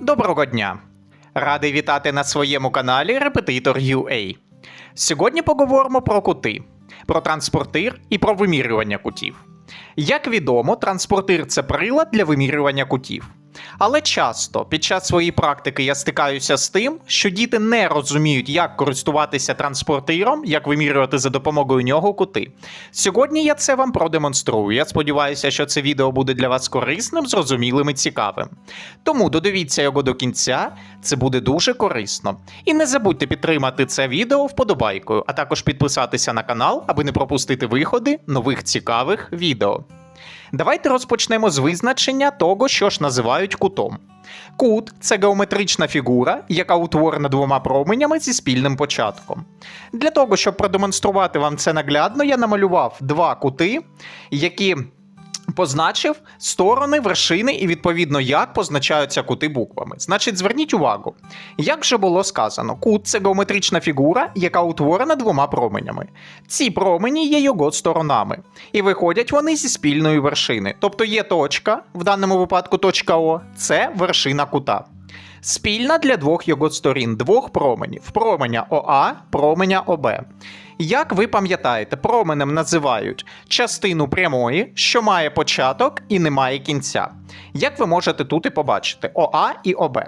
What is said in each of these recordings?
Доброго дня! Радий вітати на своєму каналі Репетитор UA. Сьогодні поговоримо про кути, про транспортир і про вимірювання кутів. Як відомо, транспортир це прилад для вимірювання кутів. Але часто під час своєї практики я стикаюся з тим, що діти не розуміють, як користуватися транспортиром, як вимірювати за допомогою нього кути. Сьогодні я це вам продемонструю. Я сподіваюся, що це відео буде для вас корисним, зрозумілим і цікавим. Тому додивіться його до кінця, це буде дуже корисно. І не забудьте підтримати це відео вподобайкою, а також підписатися на канал, аби не пропустити виходи нових цікавих відео. Давайте розпочнемо з визначення того, що ж називають кутом. Кут це геометрична фігура, яка утворена двома променями зі спільним початком. Для того, щоб продемонструвати вам це наглядно, я намалював два кути, які позначив сторони, вершини і відповідно як позначаються кути буквами. Значить, зверніть увагу, як вже було сказано, кут це геометрична фігура, яка утворена двома променями. Ці промені є його сторонами, і виходять вони зі спільної вершини. Тобто є точка, в даному випадку точка О, це вершина кута. Спільна для двох його сторін, двох променів: променя ОА, променя ОБ. Як ви пам'ятаєте, променем називають частину прямої, що має початок і не має кінця. Як ви можете тут і побачити, ОА і ОБ.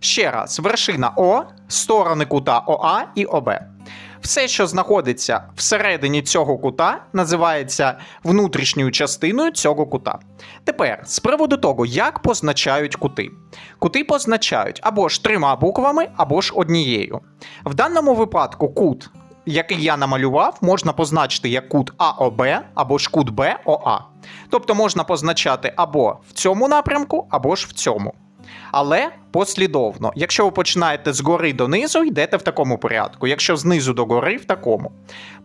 Ще раз, вершина О, сторони кута ОА і ОБ. Все, що знаходиться всередині цього кута, називається внутрішньою частиною цього кута. Тепер, з приводу того, як позначають кути. Кути позначають або ж трьома буквами, або ж однією. В даному випадку кут, який я намалював, можна позначити як кут АОБ або ж кут БОА. Тобто можна позначати або в цьому напрямку, або ж в цьому. Але послідовно. Якщо ви починаєте згори донизу, йдете в такому порядку. Якщо знизу до гори, в такому.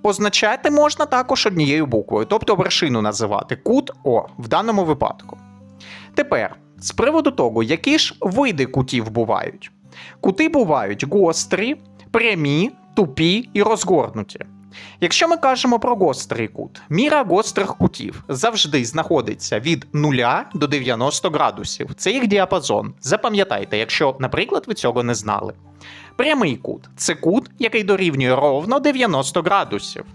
Позначати можна також однією буквою, тобто вершину називати кут О в даному випадку. Тепер, з приводу того, які ж види кутів бувають. Кути бувають гострі, прямі, тупі і розгорнуті. Якщо ми кажемо про гострий кут, міра гострих кутів завжди знаходиться від 0 до 90 градусів. Це їх діапазон. Запам'ятайте, якщо, наприклад, ви цього не знали. Прямий кут це кут, який дорівнює ровно 90 градусів.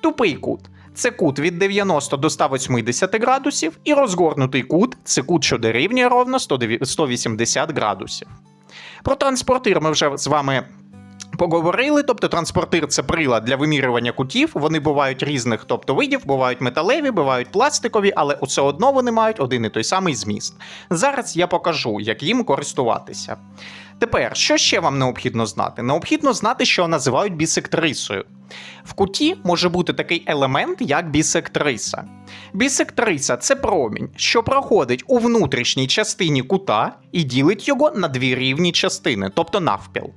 Тупий кут це кут від 90 до 180 градусів, і розгорнутий кут це кут, що дорівнює ровно 180 градусів. Про транспортир ми вже з вами Поговорили, тобто транспортир це прилад для вимірювання кутів. Вони бувають різних, тобто видів, бувають металеві, бувають пластикові, але все одно вони мають один і той самий зміст. Зараз я покажу, як їм користуватися. Тепер, що ще вам необхідно знати? Необхідно знати, що називають бісектрисою. В куті може бути такий елемент, як бісектриса. Бісектриса це промінь, що проходить у внутрішній частині кута і ділить його на дві рівні частини, тобто навпіл.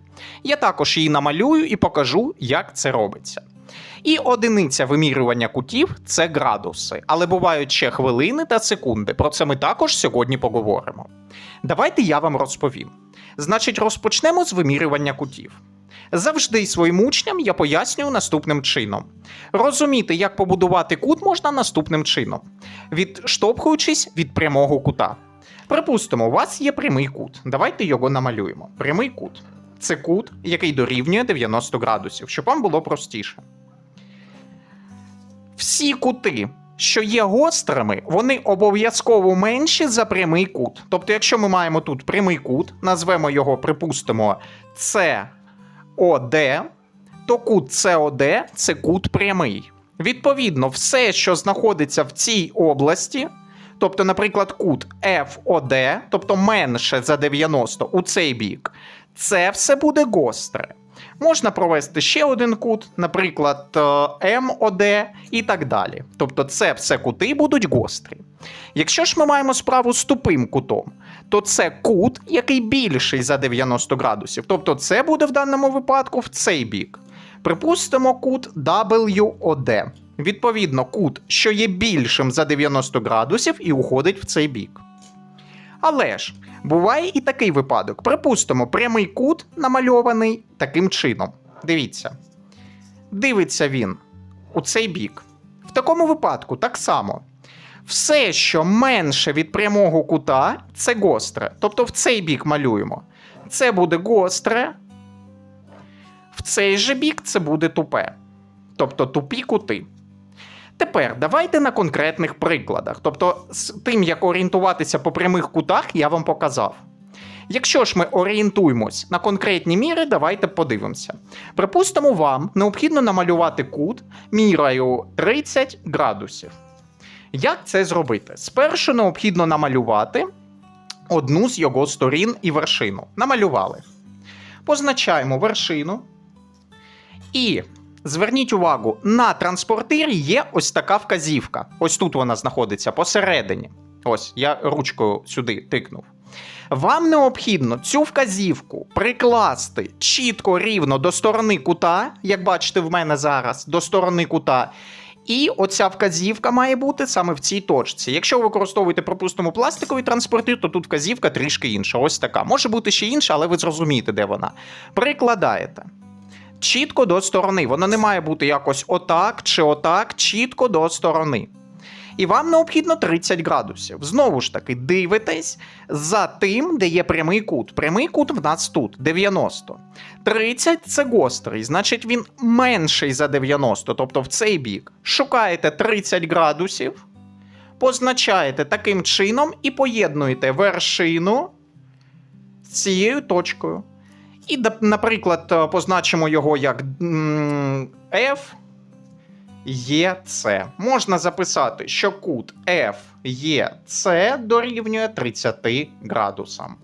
Я також її намалюю і покажу, як це робиться. І одиниця вимірювання кутів це градуси, але бувають ще хвилини та секунди. Про це ми також сьогодні поговоримо. Давайте я вам розповім. Значить, розпочнемо з вимірювання кутів. Завжди своїм учням я пояснюю наступним чином: розуміти, як побудувати кут можна наступним чином, відштовхуючись від прямого кута. Припустимо, у вас є прямий кут. Давайте його намалюємо. Прямий кут. Це кут, який дорівнює 90 градусів, щоб вам було простіше. Всі кути, що є гострими, вони обов'язково менші за прямий кут. Тобто, якщо ми маємо тут прямий кут, назвемо його, припустимо, СОД, то кут СОД це кут прямий. Відповідно, все, що знаходиться в цій області, тобто, наприклад, кут FOD, тобто менше за 90 у цей бік, це все буде гостре. Можна провести ще один кут, наприклад, е, МОД і так далі. Тобто це все кути будуть гострі. Якщо ж ми маємо справу з тупим кутом, то це кут, який більший за 90 градусів. Тобто це буде в даному випадку в цей бік. Припустимо кут WOD. Відповідно, кут, що є більшим за 90 градусів, і уходить в цей бік. Але ж буває і такий випадок. Припустимо, прямий кут намальований таким чином. Дивіться. Дивиться він у цей бік. В такому випадку так само. Все, що менше від прямого кута, це гостре. Тобто в цей бік малюємо. Це буде гостре. В цей же бік це буде тупе. Тобто тупі кути. Тепер давайте на конкретних прикладах. Тобто, з тим, як орієнтуватися по прямих кутах, я вам показав. Якщо ж ми орієнтуємось на конкретні міри, давайте подивимося. Припустимо, вам необхідно намалювати кут мірою 30 градусів. Як це зробити? Спершу необхідно намалювати одну з його сторін і вершину. Намалювали. Позначаємо вершину. І зверніть увагу, на транспортирі є ось така вказівка. Ось тут вона знаходиться посередині. Ось, я ручкою сюди тикнув. Вам необхідно цю вказівку прикласти чітко рівно до сторони кута, як бачите в мене зараз, до сторони кута. І оця вказівка має бути саме в цій точці. Якщо ви використовуєте, пропустимо, пластиковий транспортир, то тут вказівка трішки інша. Ось така. Може бути ще інша, але ви зрозумієте, де вона. Прикладаєте. Чітко до сторони. Воно не має бути якось отак чи отак, чітко до сторони. І вам необхідно 30 градусів. Знову ж таки, дивитесь за тим, де є прямий кут. Прямий кут в нас тут 90. 30 це гострий, значить він менший за 90, тобто в цей бік. Шукаєте 30 градусів, позначаєте таким чином і поєднуєте вершину з цією точкою. І, наприклад, е, позначимо його як F. ЄЦ. Можна записати, що кут FEC дорівнює 30 градусам.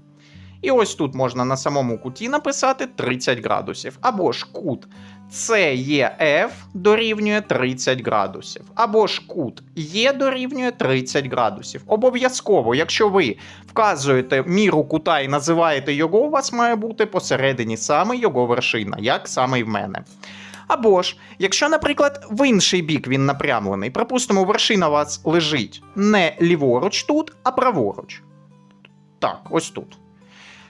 І ось тут можна на самому куті написати 30 градусів. Або ж кут CEF дорівнює 30 градусів. Або ж кут Е дорівнює 30 градусів. Обов'язково, якщо ви вказуєте міру кута і називаєте його, у вас має бути посередині саме його вершина, як саме і в мене. Або ж, якщо, наприклад, в інший бік він напрямлений, припустимо, вершина у вас лежить не ліворуч тут, а праворуч. Так, ось тут.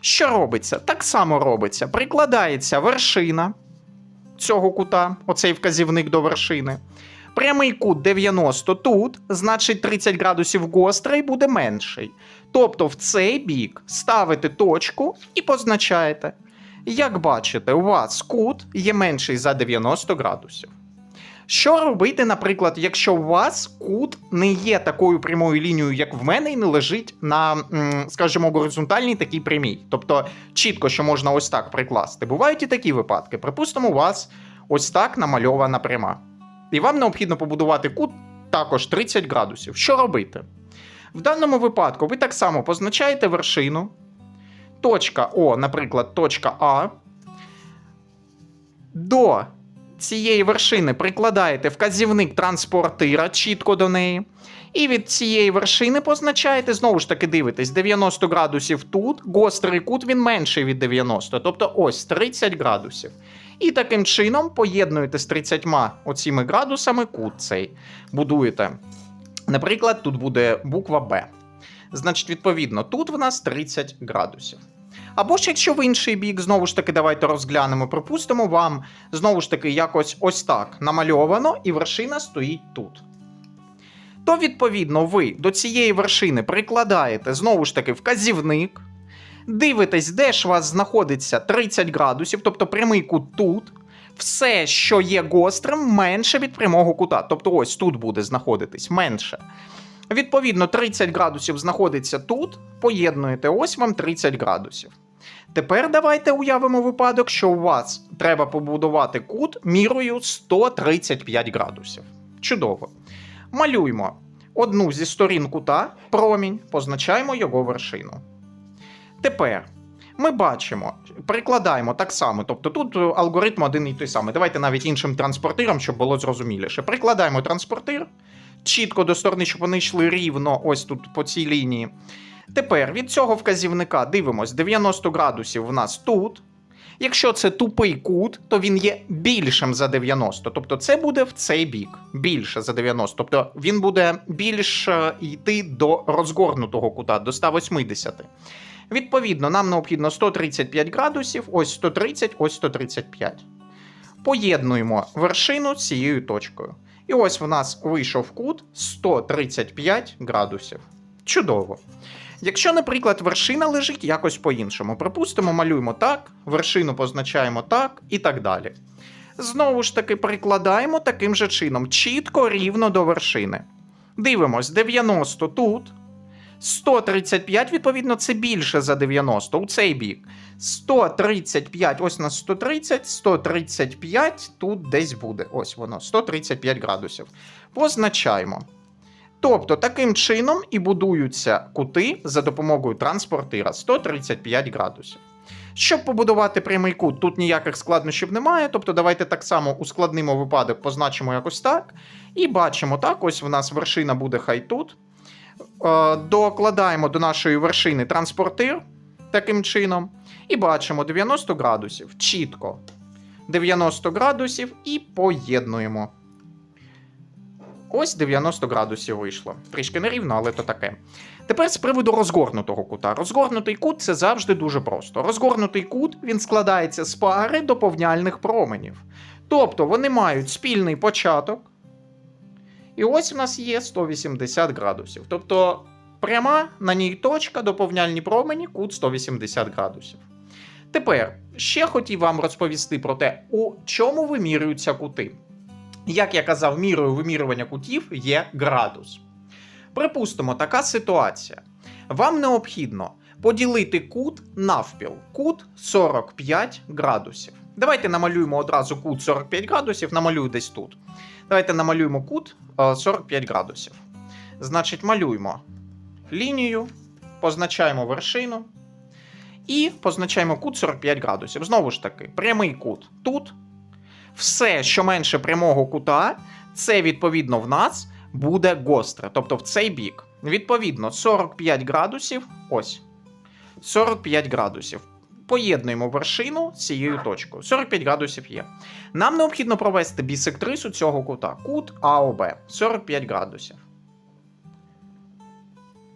Що робиться? Так само робиться. Прикладається вершина цього кута, оцей вказівник до вершини. Прямий кут 90 тут, значить 30 градусів гострий буде менший. Тобто в цей бік ставите точку і позначаєте. Як бачите, у вас кут є менший за 90 градусів. Що робити, наприклад, якщо у вас кут не є такою прямою лінією, як в мене, і не лежить на, скажімо, горизонтальній такій прямій. Тобто чітко, що можна ось так прикласти. Бувають і такі випадки. Припустимо, у вас ось так намальована пряма. І вам необхідно побудувати кут також 30 градусів. Що робити? В даному випадку ви так само позначаєте вершину. Точка О, наприклад, точка А. До цієї вершини прикладаєте вказівник транспортира чітко до неї. І від цієї вершини позначаєте, знову ж таки, дивитесь, 90 градусів тут, гострий кут він менший від 90, тобто ось 30 градусів. І таким чином поєднуєте з 30 оціми градусами кут цей. Будуєте. Наприклад, тут буде буква Б. Значить, відповідно, тут в нас 30 градусів. Або ж якщо в інший бік, знову ж таки, давайте розглянемо, припустимо, вам знову ж таки якось ось так намальовано, і вершина стоїть тут. То, відповідно, ви до цієї вершини прикладаєте знову ж таки вказівник, дивитесь, де ж у вас знаходиться 30 градусів, тобто прямий кут тут. Все, що є гострим, менше від прямого кута. Тобто ось тут буде знаходитись менше. Відповідно, 30 градусів знаходиться тут, поєднуєте, ось вам 30 градусів. Тепер давайте уявимо випадок, що у вас треба побудувати кут мірою 135 градусів. Чудово. Малюємо одну зі сторін кута, промінь, позначаємо його вершину. Тепер ми бачимо, прикладаємо так само, тобто тут алгоритм один і той самий. Давайте навіть іншим транспортиром, щоб було зрозуміліше. Прикладаємо транспортир чітко до сторони, щоб вони йшли рівно, ось тут по цій лінії. Тепер від цього вказівника дивимось 90 градусів в нас тут. Якщо це тупий кут, то він є більшим за 90. Тобто це буде в цей бік більше за 90. Тобто він буде більш е, йти до розгорнутого кута, до 180. Відповідно, нам необхідно 135 градусів, ось 130, ось 135. Поєднуємо вершину з цією точкою. І ось в нас вийшов кут 135 градусів. Чудово. Якщо, наприклад, вершина лежить якось по-іншому, припустимо, малюємо так, вершину позначаємо так і так далі. Знову ж таки, прикладаємо таким же чином, чітко рівно до вершини. Дивимось, 90 тут. 135, відповідно, це більше за 90 у цей бік. 135, ось у нас 130, 135 тут десь буде. Ось воно, 135 градусів. Позначаємо. Тобто, таким чином і будуються кути за допомогою транспортира 135 градусів. Щоб побудувати прямий кут, тут ніяких складнощів немає. Тобто, давайте так само ускладнимо випадок, позначимо якось так. І бачимо так, ось в нас вершина буде хай тут. Е, Докладаємо до нашої вершини транспортир таким чином. І бачимо 90 градусів. Чітко. 90 градусів і поєднуємо. Ось 90 градусів вийшло. Трішки нерівно, але то таке. Тепер з приводу розгорнутого кута. Розгорнутий кут це завжди дуже просто. Розгорнутий кут він складається з пари доповняльних променів. Тобто вони мають спільний початок. І ось у нас є 180 градусів. Тобто пряма на ній точка, доповняльні промені, кут 180 градусів. Тепер ще хотів вам розповісти про те, у чому вимірюються кути. Як я казав, мірою вимірювання кутів є градус. Припустимо, така ситуація. Вам необхідно поділити кут навпіл. Кут 45 градусів. Давайте намалюємо одразу кут 45 градусів, намалюю десь тут. Давайте намалюємо кут е, 45 градусів. Значить, малюємо лінію, позначаємо вершину і позначаємо кут 45 градусів. Знову ж таки, прямий кут тут. Все, що менше прямого кута, це відповідно в нас буде гостре, тобто в цей бік. Відповідно, 45 градусів. Ось. 45 градусів. Поєднуємо вершину з цією точкою. 45 градусів є. Нам необхідно провести бісектрису цього кута. Кут АОБ 45 градусів.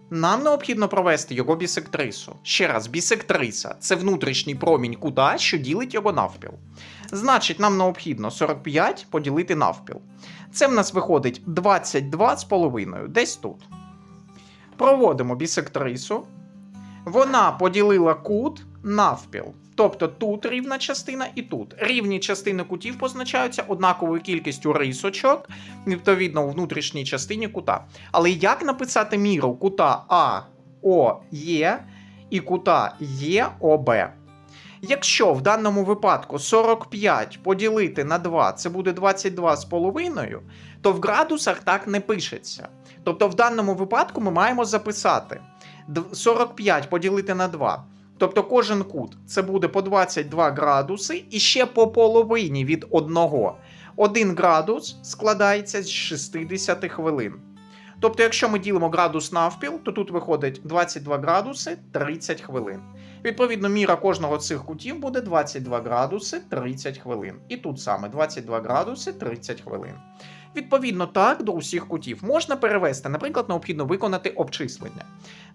Нам необхідно провести його бісектрису. Ще раз, бісектриса це внутрішній промінь кута, що ділить його навпіл. Значить, нам необхідно 45 поділити навпіл. Це в нас виходить 22,5, десь тут. Проводимо бісектрису. Вона поділила кут навпіл. Тобто тут рівна частина і тут. Рівні частини кутів позначаються однаковою кількістю рисочок, відповідно, у внутрішній частині кута. Але як написати міру кута АОЄ і кута ЄОБ? Якщо в даному випадку 45 поділити на 2 це буде 22,5, то в градусах так не пишеться. Тобто в даному випадку ми маємо записати 45 поділити на 2. Тобто кожен кут це буде по 22 градуси і ще по половині від одного. Один градус складається з 60 хвилин. Тобто, якщо ми ділимо градус навпіл, то тут виходить 22 градуси 30 хвилин. Відповідно, міра кожного цих кутів буде 22 градуси 30 хвилин. І тут саме 22 градуси 30 хвилин. Відповідно, так до усіх кутів можна перевести, наприклад, необхідно виконати обчислення.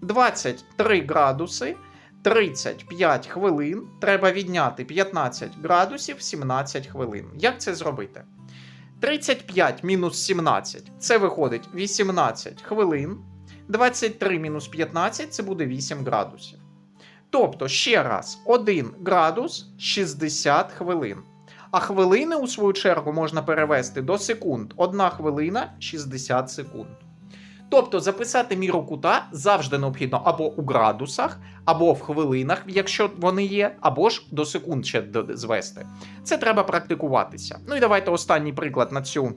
23 градуси 35 хвилин. Треба відняти 15 градусів 17 хвилин. Як це зробити? 35 мінус 17 це виходить 18 хвилин. 23 мінус 15 це буде 8 градусів. Тобто, ще раз, 1 градус 60 хвилин. А хвилини, у свою чергу, можна перевести до секунд. 1 хвилина 60 секунд. Тобто записати міру кута завжди необхідно або у градусах, або в хвилинах, якщо вони є, або ж до секунд ще звести. Це треба практикуватися. Ну і давайте останній приклад на цю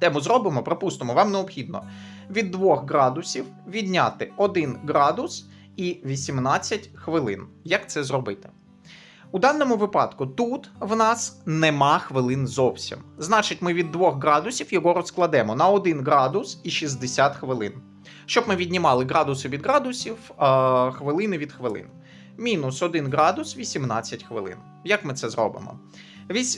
тему зробимо. Пропустимо, вам необхідно від 2 градусів відняти 1 градус і 18 хвилин. Як це зробити? У даному випадку тут в нас нема хвилин зовсім. Значить, ми від 2 градусів його розкладемо на 1 градус і 60 хвилин. Щоб ми віднімали градуси від градусів, а хвилини від хвилин. Мінус 1 градус 18 хвилин. Як ми це зробимо?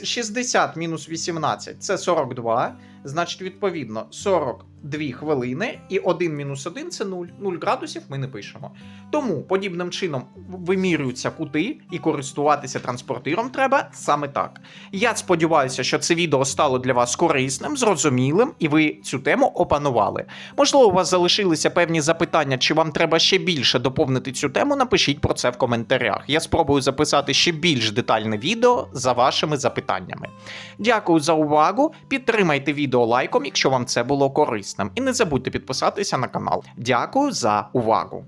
60 мінус 18 це 42. Значить, відповідно, 42 хвилини і 1 мінус 1 це 0. 0 градусів ми не пишемо. Тому подібним чином вимірюються кути і користуватися транспортиром треба саме так. Я сподіваюся, що це відео стало для вас корисним, зрозумілим, і ви цю тему опанували. Можливо, у вас залишилися певні запитання, чи вам треба ще більше доповнити цю тему. Напишіть про це в коментарях. Я спробую записати ще більш детальне відео за вашими запитаннями. Дякую за увагу. Підтримайте відео лайком, якщо вам це було корисним. І не забудьте підписатися на канал. Дякую за увагу.